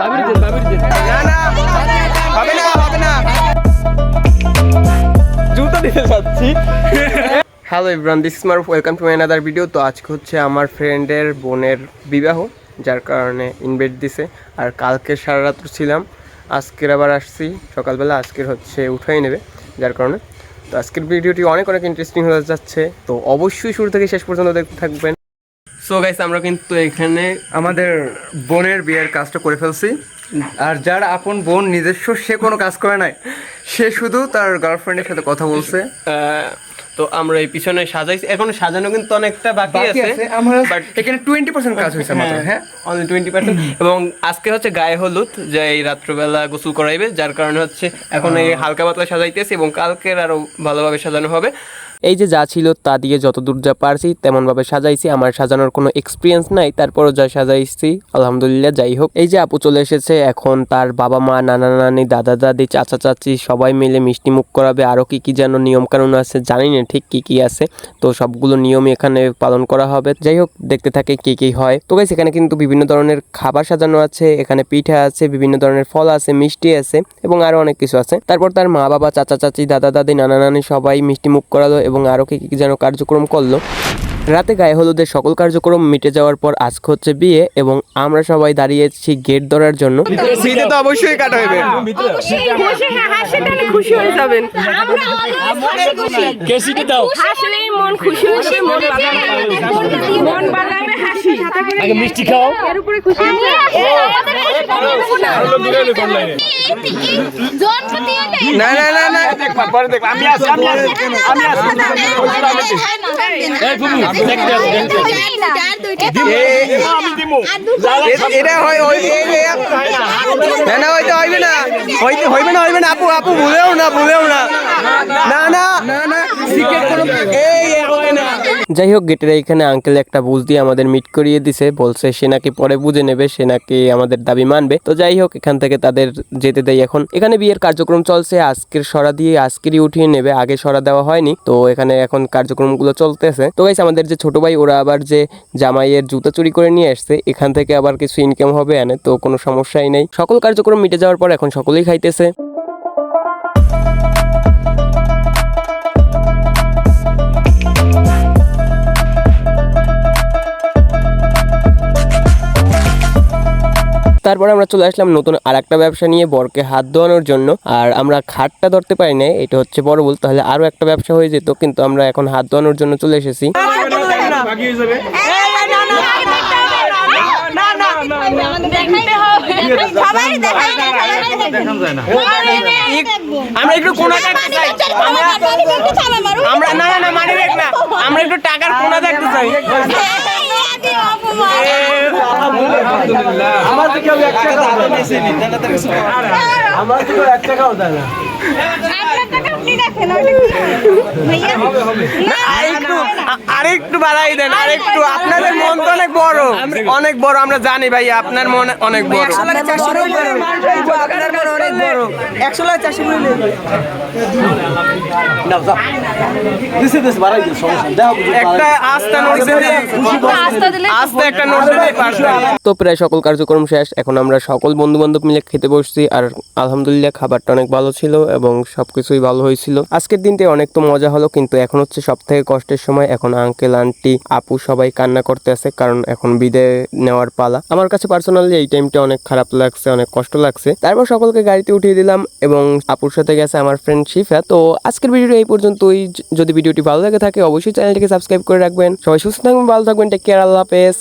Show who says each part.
Speaker 1: বাবির দেন বাবির দেন
Speaker 2: না না হবে না হবে না।
Speaker 1: জুতো দিতে চাচ্ছি
Speaker 2: হ্যালো ইব্রান দিস মার ওয়েলকাম টু অ্যানাদার ভিডিও তো আজকে হচ্ছে আমার ফ্রেন্ডের বোনের বিবাহ যার কারণে ইনভাইট দিছে। আর কালকে সারা রাত্র ছিলাম। আজকের আবার আসছি। সকালবেলা আজকের হচ্ছে উঠাই নেবে যার কারণে। তো আজকের ভিডিওটি অনেক অনেক ইন্টারেস্টিং হয়ে যাচ্ছে। তো অবশ্যই শুরু থেকে শেষ পর্যন্ত দেখতে থাকবেন। সো গাইস আমরা কিন্তু এখানে
Speaker 3: আমাদের বোনের বিয়ের কাজটা করে ফেলছি। আর যার আপন বোন নিজস্ব সে কোনো কাজ করে নাই। সে শুধু তার গার্লফ্রেন্ডের সাথে কথা বলছে।
Speaker 2: তো আমরা এই পিছনে সাজাইছি। এখন সাজানো কিন্তু অনেকটা বাকি আছে। বাট
Speaker 3: এখানে টোয়েন্টি পার্সেন্ট কাজ হয়েছে মাত্র হ্যাঁ?
Speaker 2: অনলি টোয়েন্টি পার্সেন্ট এবং আজকে হচ্ছে গায়ে হলুদ যে এই রাত্রবেলা গোসল করাইবে যার কারণে হচ্ছে এখন এই হালকা পাতলা সাজাইতেছে এবং কালকের আরও ভালোভাবে সাজানো হবে। এই যে যা ছিল তা দিয়ে যতদূর যা পারছি, তেমনভাবে সাজাইছি। আমার সাজানোর কোনো এক্সপিরিয়েন্স নাই, তারপরও যা সাজাইছি, আলহামদুলিল্লাহ, যাই হোক। এই যে আপু চলে এসেছে, এখন তার বাবা মা, নানা নানি, দাদা দাদি, চাচা চাচি, সবাই মিলে মিষ্টি মুখ করাবে। আরও কি কি যেন নিয়ম কানুন আছে, জানি না ঠিক কি কি আছে। তো সবগুলো নিয়মই এখানে পালন করা হবে। যাই হোক, দেখতে থাকে কি কি হয়। তো গাইস এখানে কিন্তু বিভিন্ন ধরনের খাবার সাজানো আছে, এখানে পিঠা আছে, বিভিন্ন ধরনের ফল আছে, মিষ্টি আছে, এবং আরও অনেক কিছু আছে। তারপর তার মা বাবা চাচা চাচি, দাদা দাদি, নানা নানি সবাই মিষ্টি মুখ করালো এবং আরও কী কী যেন কার্যক্রম করল। রাতে গায়ে হলুদের সকল কার্যক্রম মিটে যাওয়ার পর আজকে হচ্ছে বিয়ে এবং আমরা সবাই দাঁড়িয়েছি গেট ধরার জন্য।
Speaker 3: শীতে তো অবশ্যই কাটা হইবে।
Speaker 4: হ্যাঁ খুশি হয়ে যাবেন। আমরা always হাসি খুশি।
Speaker 1: কেসিটি দাও।
Speaker 4: মন খুশি মন বাঁধাবে মন বাঁধাবে হাসি
Speaker 1: আগে মিষ্টি খাও।
Speaker 4: এর উপরে খুশি
Speaker 2: না না না না।
Speaker 1: পরে দেখো আমি আছি আমি আছি আমি আছি। এই ফুবু দেখতে আসো দেখতে আমি দিমু।
Speaker 2: এ- এটা হয় ওই এই- এই- না না হইতে হইবে না। হইবে না হইবে না। আপু আপু ভুলেও না ভুলেও না না সিক্রেট কোনো এই এ হয় না যাই হোক গেটের এইখানে আঙ্কেল একটা বুঝ দিয়ে আমাদের মিট করিয়ে দিছে। বলছে, সে নাকি পরে বুঝে নেবে, সে নাকি আমাদের দাবি মানবে। তো যাই হোক, এখান থেকে তাদের যেতে দেয় এখন। এখানে বিয়ের কার্যক্রম চলছে, আজকের সরা দিয়ে আজকেরই উঠিয়ে নেবে, আগে সরা দেওয়া হয়নি। তো এখানে এখন কার্যক্রমগুলো চলতেছে। তো গাইস আমাদের যে ছোট ভাই, ওরা আবার যে জামাইয়ের জুতা চুরি করে নিয়ে আসছে, এখান থেকে আবার কিছু ইনকাম হবে এনে, তো কোনো সমস্যাই নেই। সকল কার্যক্রম মিটে যাওয়ার পর এখন সকলেই খাইতেছে। তারপর আমরা চলে আসলাম নতুন আর একটা ব্যবসা নিয়ে বরকে হাত ধোয়ানোর জন্য আর আমরা খাটটা ধরতে পারি না এটা হচ্ছে বড় ভুল তাহলে আরও একটা ব্যবসা হয়ে যেত কিন্তু আমরা এখন হাত ধোয়ানোর জন্য চলে এসেছি আমরা একটু কোনা দেখতে চাই আমরা না না না মানে না আমরা একটু টাকার কোনা দেখতে চাই
Speaker 1: আমার থেকে এক টাকা আমার থেকে এক টাকাও দেয় না।
Speaker 2: আরেকটু আরেকটু বাড়াই দেন আরেকটু। আপনাদের মন তো অনেক বড়। অনেক বড় আমরা জানি ভাই আপনার মন অনেক বড়। তো প্রায় সকল কার্যক্রম শেষ। এখন আমরা সকল বন্ধু বান্ধব মিলে খেতে বসছি। আর আলহামদুলিল্লাহ খাবারটা অনেক ভালো ছিল এবং সবকিছুই ভালো হয়েছিল। আজকের দিনটা অনেক তো মজা হলো কিন্তু এখন হচ্ছে সব থেকে কষ্টের সময়। এখন আঙ্কেল আন্টি আপু সবাই কান্না করতে আছে কারণ এখন বিদায় নেওয়ার পালা। আমার কাছে পার্সোনালি এই টাইমটা অনেক খারাপ লাগছে অনেক কষ্ট লাগছে। তারপর সকলকে গাড়িতে উঠিয়ে দিলাম এবং আপুর সাথে গেছে আমার ফ্রেন্ড শিফা। তো আজকের ভিডিওটা এই পর্যন্তই। যদি ভিডিওটি ভালো লাগে থাকে, অবশ্যই চ্যানেলটিকে সাবস্ক্রাইব করে রাখবেন। সবাই সুস্থ থাকবেন, ভালো থাকবেন টেক কেয়ার আল্লাহ হাফেজ।